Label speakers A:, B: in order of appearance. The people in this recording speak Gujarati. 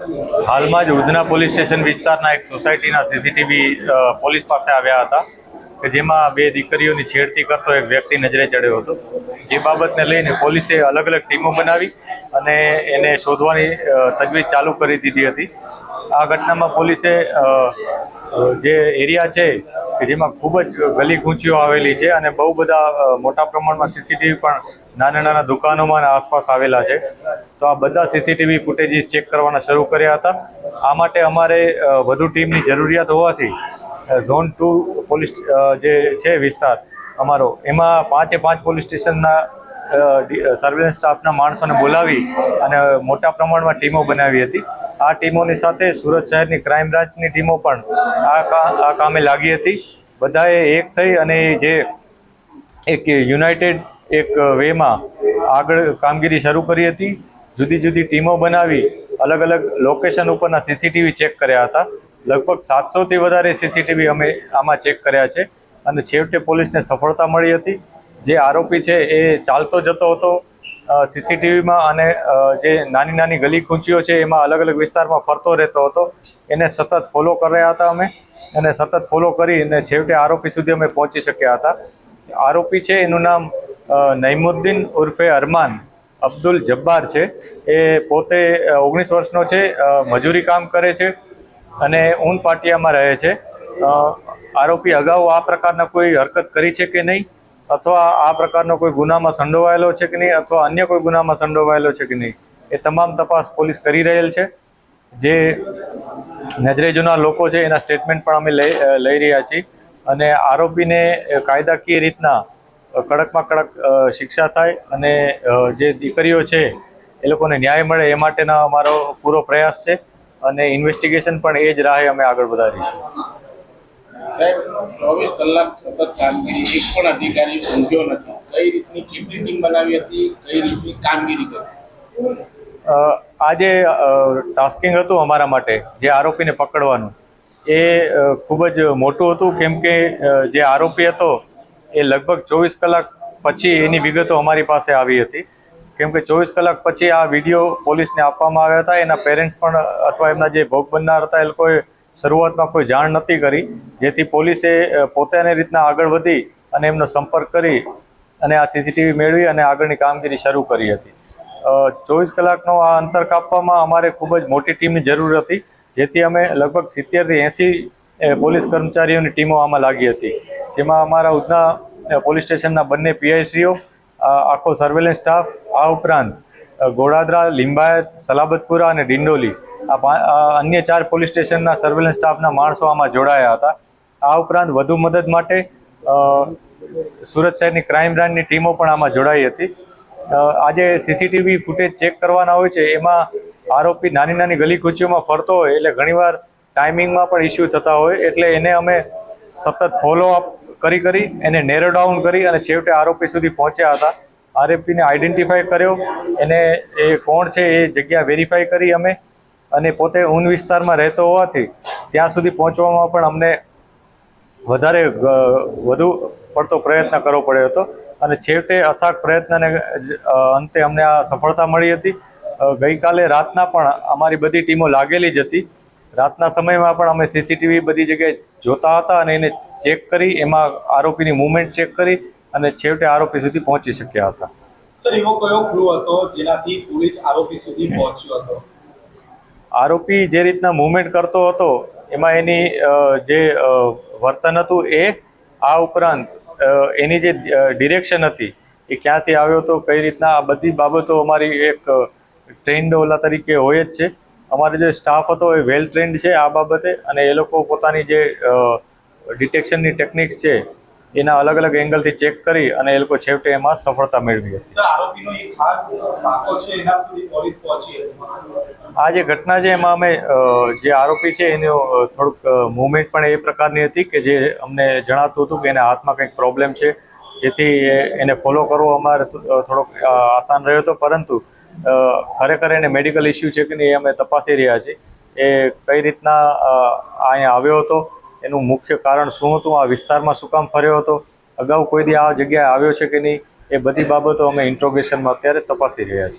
A: હાલમાં જ ઉધના પોલીસ સ્ટેશન વિસ્તારના એક સોસાયટીના સીસીટીવી પોલીસ પાસે આવ્યા હતા કે જેમાં બે દીકરીઓની છેડતી કરતો એક વ્યક્તિ નજરે ચડ્યો હતો. એ બાબતને લઈને પોલીસે અલગ અલગ ટીમો બનાવી અને એને શોધવાની તજવીજ ચાલુ કરી દીધી હતી. આ ઘટનામાં પોલીસે જે એરિયા છે કે જેમાં ખૂબ જ ગલી ગૂંચીઓ આવેલી છે અને બહુ બધા મોટા પ્રમાણમાં સીસીટીવી પણ નાના નાના દુકાનોમાં આસપાસ આવેલા છે. તો આ બધા સીસીટીવી ફૂટેજીસ ચેક કરવાના શરૂ કર્યા હતા. આ માટે અમારે વધુ ટીમની જરૂરિયાત હોવાથી ઝોન ટુ પોલીસ જે છે વિસ્તાર, અમારો, એમાં પાંચે પાંચ પોલીસ સ્ટેશનના સર્વેલન્સ સ્ટાફના માણસોને બોલાવી અને મોટા પ્રમાણમાં ટીમો બનાવી હતી. આ ટીમોની સાથે સુરત શહેરની ક્રાઇમ બ્રાન્ચની ટીમો પણ આ કામે લાગી હતી. બધાએ એક થઈ અને જે એક યુનાઇટેડ એક વેમાં આગળ કામગીરી શરૂ કરી હતી. જુદી જુદી ટીમો બનાવી, અલગ અલગ લોકેશન ઉપરના સીસીટીવી ચેક કર્યા હતા. લગભગ સાતસોથી વધારે સીસીટીવી અમે આમાં ચેક કર્યા છે અને છેવટે પોલીસને સફળતા મળી હતી. જે આરોપી છે એ ચાલતો જતો હતો સીસીટીવીમાં અને જે નાની નાની ગલી ખૂંચીઓ છે એમાં અલગ અલગ વિસ્તારમાં ફરતો રહેતો હતો. એને સતત ફોલો કર્યા હતા અમે. એને સતત ફોલો કરી અને છેવટે આરોપી સુધી અમે પહોંચી શક્યા હતા. આરોપી છે, એનું નામ નઈમુદ્દીન ઉર્ફે અરમાન અબ્દુલ જબ્બાર છે. એ પોતે ઓગણીસ વર્ષનો છે મજૂરી કામ કરે છે અને ઊન પાટિયામાં રહે છે. આરોપી અગાઉ આ પ્રકારના કોઈ હરકત કરી છે કે નહીં? અથવા આ પ્રકારનો કોઈ ગુનામાં સંડોવાયેલો છે કે નહીં? અથવા અન્ય કોઈ ગુનામાં સંડોવાયેલો છે કે નહીં? એ તમામ તપાસ પોલીસ કરી રહેલ છે. જે નજરે જૂના લોકો છે, એના સ્ટેટમેન્ટ પણ અમે લઈ લઈ રહ્યા છીએ. અને આરોપીને કાયદાકીય રીતના કડકમાં કડક શિક્ષા થાય અને જે દીકરીઓ છે એ લોકોને ન્યાય મળે એ માટેના અમારો પૂરો પ્રયાસ છે અને ઇન્વેસ્ટિગેશન પણ એ જ રાહે અમે આગળ વધારીશું.
B: આજે ચોવીસ કલાક સતત કામગીરી એક પણ અધિકારી ઊંઘ્યો નથી. કઈ રીતની કેટલી ટીમ બનાવી હતી? કઈ રીતની કામગીરી કરી?
A: આ જે ટાસ્કિંગ હતું અમારા માટે જે આરોપીને પકડવાનું. એ ખૂબ જ મોટું હતું કેમ કે જે આરોપી હતો એ લગભગ ચોવીસ કલાક પછી એની વિગતો અમારી પાસે આવી હતી. કેમ કે ચોવીસ કલાક પછી આ વીડિયો પોલીસને આપવામાં આવ્યા હતા. એના પેરેન્ટ્સ પણ અથવા એમના જે ભોગ બનનાર હતા, એ લોકોએ શરૂઆતમાં કોઈ જાણ નથી કરી. જેથી પોલીસે પોતાની રીતના આગળ વધી અને એમનો સંપર્ક કરી અને આ સીસીટીવી મેળવી અને આગળની કામગીરી શરૂ કરી હતી. ચોવીસ કલાકનો આ અંતર કાપવામાં અમારે ખૂબ જ મોટી ટીમની જરૂર હતી. જેથી અમે લગભગ સિત્તેરથી એંસી પોલીસ કર્મચારીઓની ટીમો આમાં લાગી હતી. જેમાં અમારા ઉધના પોલીસ સ્ટેશનના બંને પીઆઈસીઓ આખો સર્વેલન્સ સ્ટાફ આ ઉપરાંત ગોડાદરા, લિંબાયત, સલાબતપુરા અને ડિંડોલી, આ અન્ય ચાર પોલીસ સ્ટેશનના સર્વેલન્સ સ્ટાફના માણસો આમાં જોડાયા હતા. આ ઉપરાંત વધુ મદદ માટે સુરત શહેરની ક્રાઇમ બ્રાન્ચની ટીમો પણ આમાં જોડાઈ હતી. આજે સીસીટીવી ફૂટેજ ચેક કરવાના હોય છે, એમાં આરોપી નાની નાની ગલી કૂચીઓમાં ફરતો હોય, એટલે ઘણીવાર ટાઈમિંગમાં પણ ઇસ્યુ થતા હોય, એટલે એને અમે સતત ફોલોઅપ કરી કરી એને નેરો ડાઉન કરી અને છેવટે આરોપી સુધી પહોંચ્યા હતા. આરોપીને આઈડેન્ટિફાય કર્યો. એને એ કોણ છે એ જગ્યા વેરીફાઈ કરી અમે અને પોતે ઊન વિસ્તારમાં રહેતો હોવાથી ત્યાં સુધી પહોંચવામાં પણ અમને વધારે વધુ પડતો પ્રયત્ન કરવો પડ્યો હતો. અને છેવટે અથાગ પ્રયત્નને અંતે અમને આ સફળતા મળી હતી. ગઈકાલે રાતના પણ અમારી બધી ટીમો લાગેલી જ હતી. રાતના સમયમાં પણ અમે સીસીટીવી બધી જગ્યાએ જોતા હતા અને એને ચેક કરી એમાં આરોપીની મૂવમેન્ટ ચેક કરી અને છેવટે આરોપી સુધી પહોંચી શક્યા હતા.
C: સર એવો કયો ક્લુ હતો જેનાથી પોલીસ આરોપી સુધી પહોંચ્યો હતો?
A: આરોપી જે રીતના મૂવમેન્ટ કરતો હતો એમાં એની જે વર્તન હતું એ આ ઉપરાંત એની જે ડિરેક્શન હતી એ ક્યાંથી આવ્યો હતો કઈ રીતના આ બધી બાબતો અમારી એક ટ્રેન્ડ ઓલા તરીકે હોય જ છે. અમારો જે સ્ટાફ હતો એ વેલ ટ્રેન્ડ છે આ બાબતે અને એ લોકો પોતાની જે ડિટેક્શનની ટેકનિક્સ છે એના અલગ અલગ એંગલથી ચેક કરી અને એ લોકો છેવટે એમાં સફળતા મેળવી હતી. આ જે ઘટના છે એમાં અમે જે આરોપી છે એનું થોડુંક મુવમેન્ટ પણ એ પ્રકારની હતી કે જે અમને જણાતું હતું કે એના હાથમાં કંઈક પ્રોબ્લેમ છે જેથી એને ફોલો કરવો અમારે થોડોક આસાન રહ્યો હતો. પરંતુ ખરેખર એને મેડિકલ ઇસ્યુ છે કે નહીં એ અમે તપાસી રહ્યા છીએ. એ કઈ રીતના અહીંયા આવ્યો હતો, એનું મુખ્ય કારણ શું હતું, આ વિસ્તારમાં શું કામ ફર્યો હતો, અગાઉ કોઈ દી આ જગ્યાએ આવ્યો છે કે નહીં, એ બધી બાબતો અમે ઇન્ટ્રોગેશનમાં અત્યારે તપાસી રહ્યા છીએ.